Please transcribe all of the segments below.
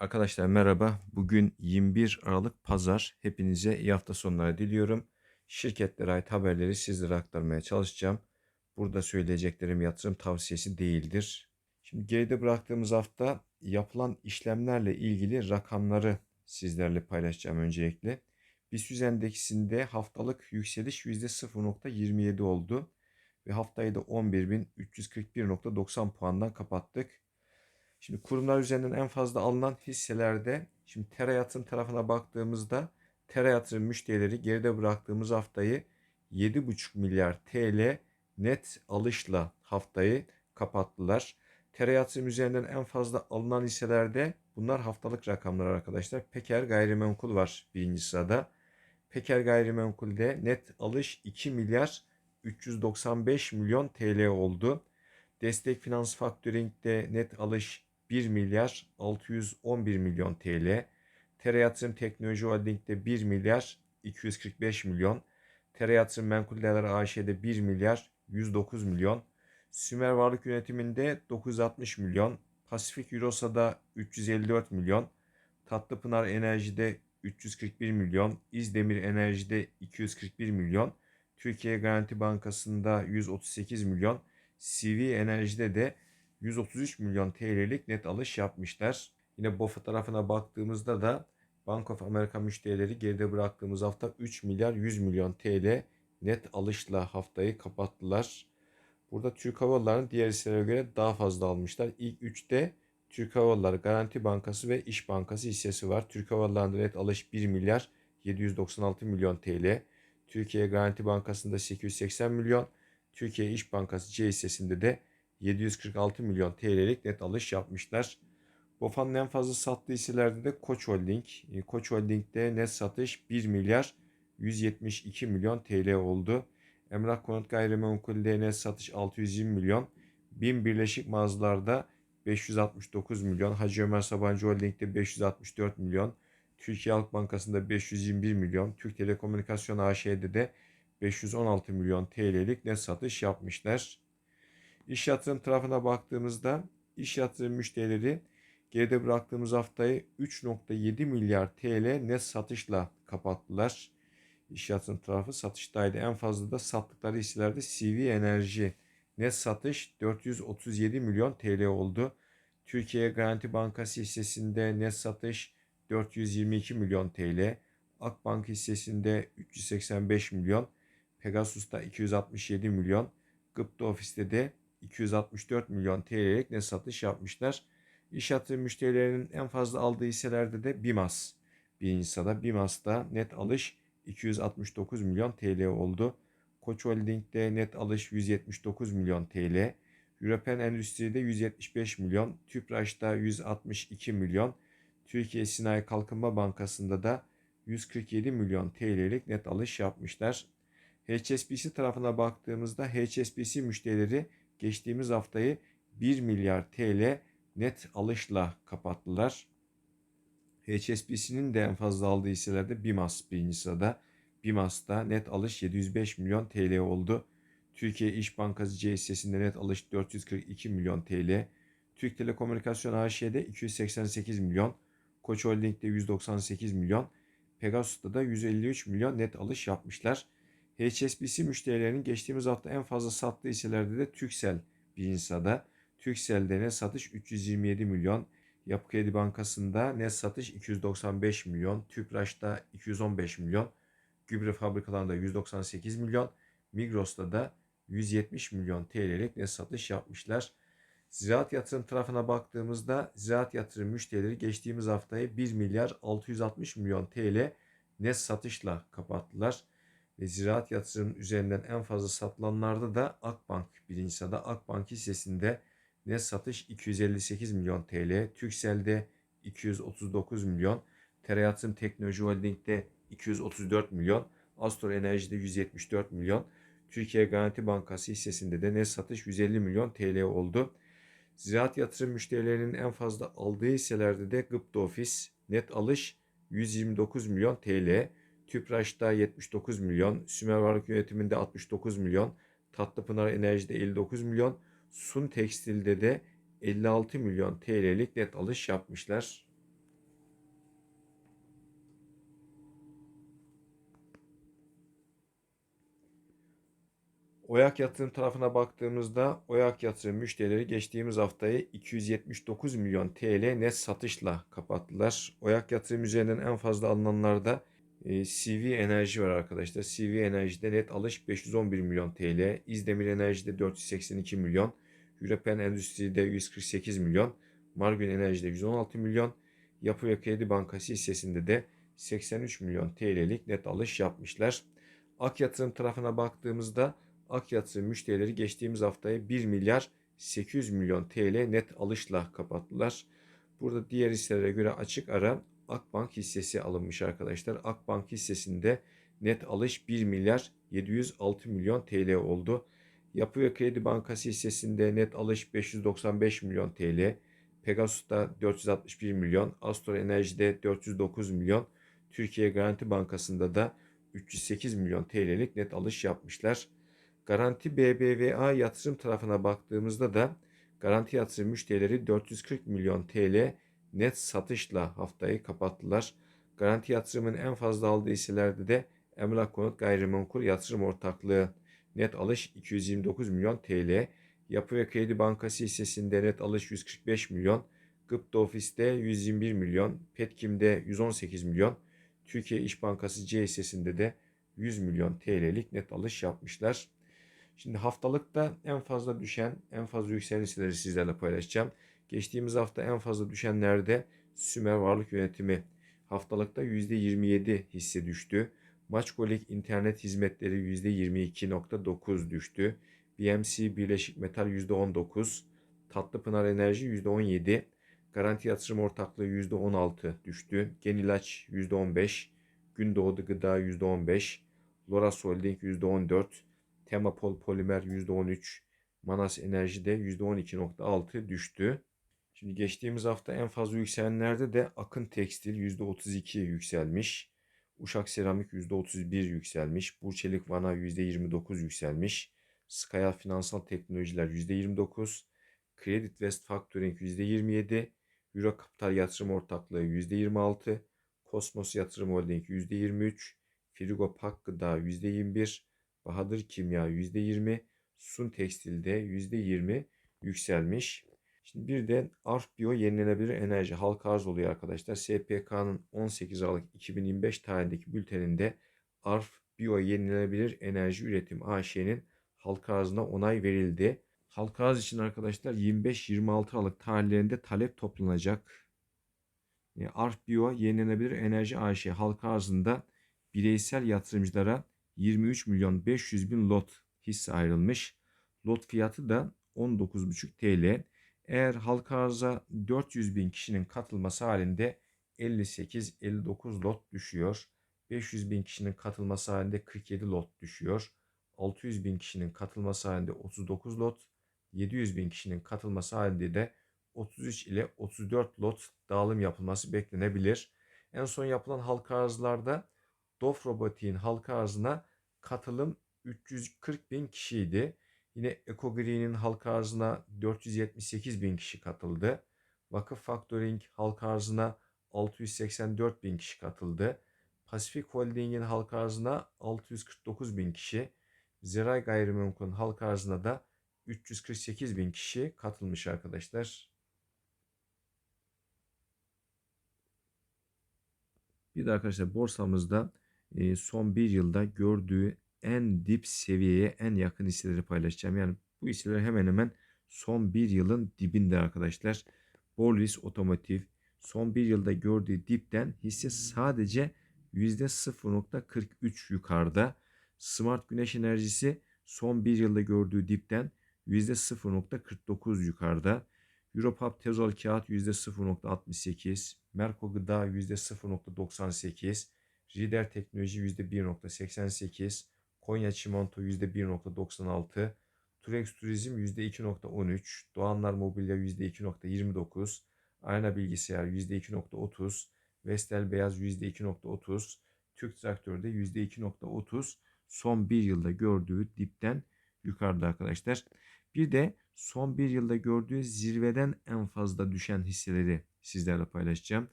Arkadaşlar merhaba. Bugün 21 Aralık Pazar. Hepinize iyi hafta sonları diliyorum. Şirketlere ait haberleri sizlere aktarmaya çalışacağım. Burada söyleyeceklerim yatırım tavsiyesi değildir. Şimdi geride bıraktığımız hafta yapılan işlemlerle ilgili rakamları sizlerle paylaşacağım öncelikle. BIST endeksinde haftalık yükseliş %0.27 oldu ve haftayı da 11.341.90 puandan kapattık. Şimdi kurumlar üzerinden en fazla alınan hisselerde şimdi Tera Yatırım tarafına baktığımızda Tera Yatırım müşterileri geride bıraktığımız haftayı 7,5 milyar TL net alışla haftayı kapattılar. Tera Yatırım üzerinden en fazla alınan hisselerde bunlar haftalık rakamlar arkadaşlar. Peker Gayrimenkul var birinci sırada. Peker Gayrimenkul'de net alış 2 milyar 395 milyon TL oldu. Destek Finans Factoring'de net alış 1 milyar 611 milyon TL. Tere Yatırım Teknoloji Holding'de 1 milyar 245 milyon. Tere Yatırım Menkul Değerler AŞ'de 1 milyar 109 milyon. Sümer Varlık Yönetimi'nde 960 milyon. Pasifik Eurosa'da 354 milyon. Tatlıpınar Enerji'de 341 milyon. İzdemir Enerji'de 241 milyon. Türkiye Garanti Bankası'nda 138 milyon. CV Enerji'de de 133 milyon TL'lik net alış yapmışlar. Yine BOFA tarafına baktığımızda da Bank of America müşterileri geride bıraktığımız hafta 3 milyar 100 milyon TL net alışla haftayı kapattılar. Burada Türk Hava diğer hisselere göre daha fazla almışlar. İlk 3'te Türk Hava Yolları, Garanti Bankası ve İş Bankası hissesi var. Türk Hava Yolları'nda net alış 1 milyar 796 milyon TL. Türkiye Garanti Bankası'nda 880 milyon. Türkiye İş Bankası C hissesinde de 746 milyon TL'lik net alış yapmışlar. BOFA'nın en fazla sattığı hisselerde de Koç Holding. E, Koç Holding'de net satış 1 milyar 172 milyon TL oldu. Emrah Konut Gayrimenkul'de net satış 620 milyon. BİM Birleşik Mağazalar'da 569 milyon. Hacı Ömer Sabancı Holding'de 564 milyon. Türkiye Halk Bankası'nda 521 milyon. Türk Telekomünikasyon AŞ'de de 516 milyon TL'lik net satış yapmışlar. İş yatırım tarafına baktığımızda iş yatırım müşterileri geride bıraktığımız haftayı 3.7 milyar TL net satışla kapattılar. İş yatırım tarafı satıştaydı. En fazla da sattıkları hisselerde CV Enerji net satış 437 milyon TL oldu. Türkiye Garanti Bankası hissesinde net satış 422 milyon TL. Akbank hissesinde 385 milyon. Pegasus'ta 267 milyon. Gıpta Ofis'te de 264 milyon TL'lik net satış yapmışlar. İş yatırım müşterilerinin en fazla aldığı hisselerde de BİMAS. Birinci sırada BİMAS'ta net alış 269 milyon TL oldu. Koç Holding'de net alış 179 milyon TL. European Endüstri'de 175 milyon. Tüpraş'ta 162 milyon. Türkiye Sinayi Kalkınma Bankası'nda da 147 milyon TL'lik net alış yapmışlar. HSBC tarafına baktığımızda HSBC müşterileri geçtiğimiz haftayı 1 milyar TL net alışla kapattılar. HSBC'nin de en fazla aldığı hisselerde BİMAS birinci sırada. BİMAS'ta net alış 705 milyon TL oldu. Türkiye İş Bankası C net alış 442 milyon TL. Türk Telekomünikasyon AŞ'de 288 milyon. Koç Holding'de 198 milyon. Pegasus'ta da 153 milyon net alış yapmışlar. HSBC müşterilerinin geçtiğimiz hafta en fazla sattığı hisselerde de Türksel birinci sırada. Türksel'de net satış 327 milyon. Yapı Kredi Bankası'nda net satış 295 milyon. Tüpraş'ta 215 milyon. Gübre fabrikalarında 198 milyon. Migros'ta da 170 milyon TL'lik net satış yapmışlar. Ziraat yatırım tarafına baktığımızda ziraat yatırım müşterileri geçtiğimiz haftayı 1 milyar 660 milyon TL net satışla kapattılar. Ve ziraat yatırım üzerinden en fazla satılanlarda da Akbank birinci sırada. Akbank hissesinde net satış 258 milyon TL. Türksel'de 239 milyon. Tera Yatırım Teknoloji Holding'de 234 milyon. Astor Enerji'de 174 milyon. Türkiye Garanti Bankası hissesinde de net satış 150 milyon TL oldu. Ziraat yatırım müşterilerinin en fazla aldığı hisselerde de Gıpta Ofis net alış 129 milyon TL. Tüpraş'ta 79 milyon, Sümer Varlık Yönetimi'nde 69 milyon, Tatlıpınar Enerji'de 59 milyon, Sun Tekstil'de de 56 milyon TL'lik net alış yapmışlar. Oyak yatırım tarafına baktığımızda Oyak yatırım müşterileri geçtiğimiz haftayı 279 milyon TL net satışla kapattılar. Oyak yatırım üzerinden en fazla alınanlarda e, CV Enerji var arkadaşlar. CV Enerji'de net alış 511 milyon TL. İzdemir Enerji'de 482 milyon. European Endüstri'de 148 milyon. Margün Enerji'de 116 milyon. Yapı ve Kredi Bankası hissesinde de 83 milyon TL'lik net alış yapmışlar. Ak yatırım tarafına baktığımızda Ak yatırım müşterileri geçtiğimiz haftayı 1 milyar 800 milyon TL net alışla kapattılar. Burada diğer hisselere göre açık ara Akbank hissesi alınmış arkadaşlar. Akbank hissesinde net alış 1 milyar 706 milyon TL oldu. Yapı ve Kredi Bankası hissesinde net alış 595 milyon TL. Pegasus'ta 461 milyon, Astor Enerji'de 409 milyon, Türkiye Garanti Bankası'nda da 308 milyon TL'lik net alış yapmışlar. Garanti BBVA yatırım tarafına baktığımızda da garanti yatırım müşterileri 440 milyon TL net satışla haftayı kapattılar. Garanti yatırımın en fazla aldığı hisselerde de Emlak Konut Gayrimenkul Yatırım Ortaklığı net alış 229 milyon TL. Yapı ve Kredi Bankası hissesinde net alış 145 milyon. Gıpta Ofis'te 121 milyon. Petkim'de 118 milyon. Türkiye İş Bankası C hissesinde de 100 milyon TL'lik net alış yapmışlar. Şimdi haftalıkta en fazla düşen, en fazla yükselen hisseleri sizlerle paylaşacağım. Geçtiğimiz hafta en fazla düşenlerde Sümer Varlık Yönetimi haftalıkta %27 hisse düştü. Maçkolik internet hizmetleri %22.9 düştü. BMC Birleşik Metal %19, Tatlıpınar Enerji %17, Garanti Yatırım Ortaklığı %16 düştü. Genilaç %15, Gündoğdu Gıda %15, Loras Holding %14, Temapol Polimer %13, Manas Enerji'de %12.6 düştü. Şimdi geçtiğimiz hafta en fazla yükselenlerde de Akın Tekstil %32 yükselmiş. Uşak Seramik %31 yükselmiş. Burçelik Vana %29 yükselmiş. Skaya Finansal Teknolojiler %29. Credit West Factoring %27. Euro Kapital Yatırım Ortaklığı %26. Kosmos Yatırım Holding %23. Frigo Pak Gıda %21. Bahadır Kimya %20. Sun Tekstil'de %20 yükselmiş. Şimdi bir de ARF Bio yenilenebilir enerji halka arz oluyor arkadaşlar. SPK'nın 18 Aralık 2025 tarihindeki bülteninde ARF Bio yenilenebilir enerji üretim AŞ'nin halka arzına onay verildi. Halka arz için arkadaşlar 25-26 Aralık tarihlerinde talep toplanacak. Yani ARF Bio yenilenebilir enerji AŞ halka arzında bireysel yatırımcılara 23 milyon 500 bin lot hisse ayrılmış. Lot fiyatı da 19,5 TL. Eğer halka arıza 400 bin kişinin katılması halinde 58-59 lot düşüyor. 500 bin kişinin katılması halinde 47 lot düşüyor. 600 bin kişinin katılması halinde 39 lot, 700 bin kişinin katılması halinde de 33 ile 34 lot dağılım yapılması beklenebilir. En son yapılan halka arzlarda Dof Robotik'in halka arzına katılım 340 bin kişiydi. Yine EcoGreen'in halka arzına 478 bin kişi katıldı. Vakıf Factoring halka arzına 684 bin kişi katıldı. Pasifik Holding'in halka arzına 649 bin kişi. Zeray Gayrimenkul'ün halka arzına da 348 bin kişi katılmış arkadaşlar. Bir de arkadaşlar borsamızda e, son bir yılda gördüğü en dip seviyeye en yakın hisseleri paylaşacağım. Yani bu hisseler hemen hemen son bir yılın dibinde arkadaşlar. Bolis Otomotiv son bir yılda gördüğü dipten hisse sadece %0.43 yukarıda. Smart Güneş Enerjisi son bir yılda gördüğü dipten %0.49 yukarıda. Europap Tezol Kağıt %0.68, Merko Gıda %0.98, Rider Teknoloji %1.88, Konya Çimento %1.96, Turex Turizm %2.13, Doğanlar Mobilya %2.29, Ayna Bilgisayar %2.30, Vestel Beyaz %2.30, Türk Traktör'de %2.30 son bir yılda gördüğü dipten yukarıda arkadaşlar. Bir de son bir yılda gördüğü zirveden en fazla düşen hisseleri sizlerle paylaşacağım.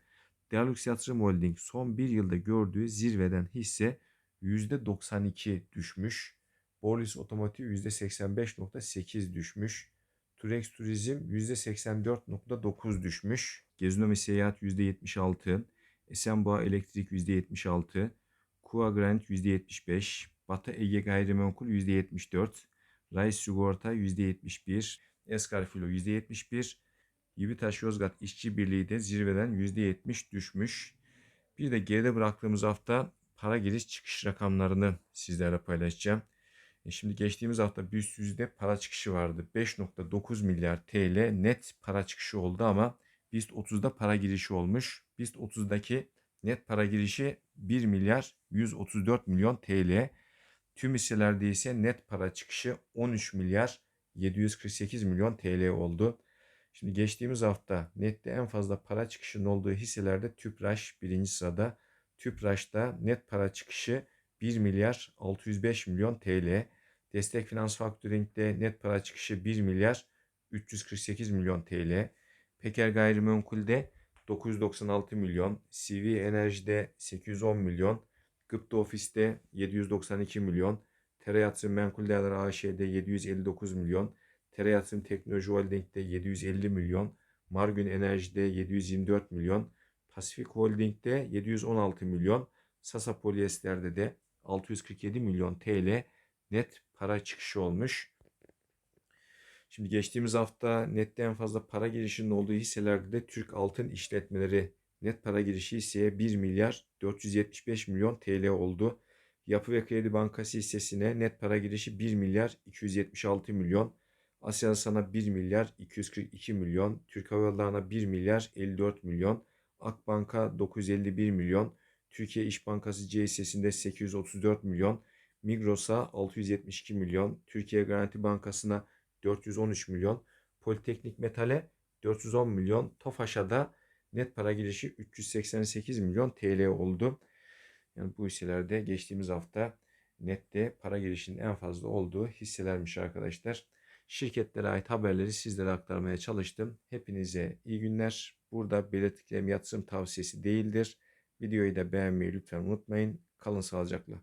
Dealux Yatırım Holding son bir yılda gördüğü zirveden hisse %92 düşmüş. Borlis Otomotiv %85.8 düşmüş. Turex Turizm %84.9 düşmüş. Gezinomi Seyahat %76. Esenboğa Elektrik %76. Kua Grand %75. Batı Ege Gayrimenkul %74. Rais Sigorta %71. Eskar Filo %71. Yivitaş Yozgat İşçi Birliği de zirveden %70 düşmüş. Bir de geride bıraktığımız hafta para giriş çıkış rakamlarını sizlerle paylaşacağım. E şimdi geçtiğimiz hafta BIST 100'de para çıkışı vardı. 5.9 milyar TL net para çıkışı oldu ama BIST 30'da para girişi olmuş. BIST 30'daki net para girişi 1 milyar 134 milyon TL. Tüm hisselerde ise net para çıkışı 13 milyar 748 milyon TL oldu. Şimdi geçtiğimiz hafta nette en fazla para çıkışının olduğu hisselerde Tüpraş birinci sırada. Tüpraş'ta net para çıkışı 1 milyar 605 milyon TL. Destek Finans Factoring'de net para çıkışı 1 milyar 348 milyon TL. Peker Gayrimenkul'de 996 milyon. CV Enerji'de 810 milyon. Gıpta Ofis'te 792 milyon. Yatırım Menkul Değerler AŞ'de 759 milyon. Yatırım Teknoloji Holding'de 750 milyon. Margün Enerji'de 724 milyon. Pasifik Holding'de 716 milyon. Sasa Polyester'de de 647 milyon TL net para çıkışı olmuş. Şimdi geçtiğimiz hafta nette en fazla para girişinin olduğu hisselerde de Türk Altın İşletmeleri net para girişi hisseye 1 milyar 475 milyon TL oldu. Yapı ve Kredi Bankası hissesine net para girişi 1 milyar 276 milyon. Aselsan'a 1 milyar 242 milyon. Türk Hava Yolları'na 1 milyar 54 milyon. Akbank'a 951 milyon. Türkiye İş Bankası C hissesinde 834 milyon. Migros'a 672 milyon. Türkiye Garanti Bankası'na 413 milyon. Politeknik Metal'e 410 milyon. Tofaş'a da net para girişi 388 milyon TL oldu. Yani bu hisselerde geçtiğimiz hafta nette para girişinin en fazla olduğu hisselermiş arkadaşlar. Şirketlere ait haberleri sizlere aktarmaya çalıştım. Hepinize iyi günler. Burada belirttiklerim yatırım tavsiyesi değildir. Videoyu da beğenmeyi lütfen unutmayın. Kalın sağlıcakla.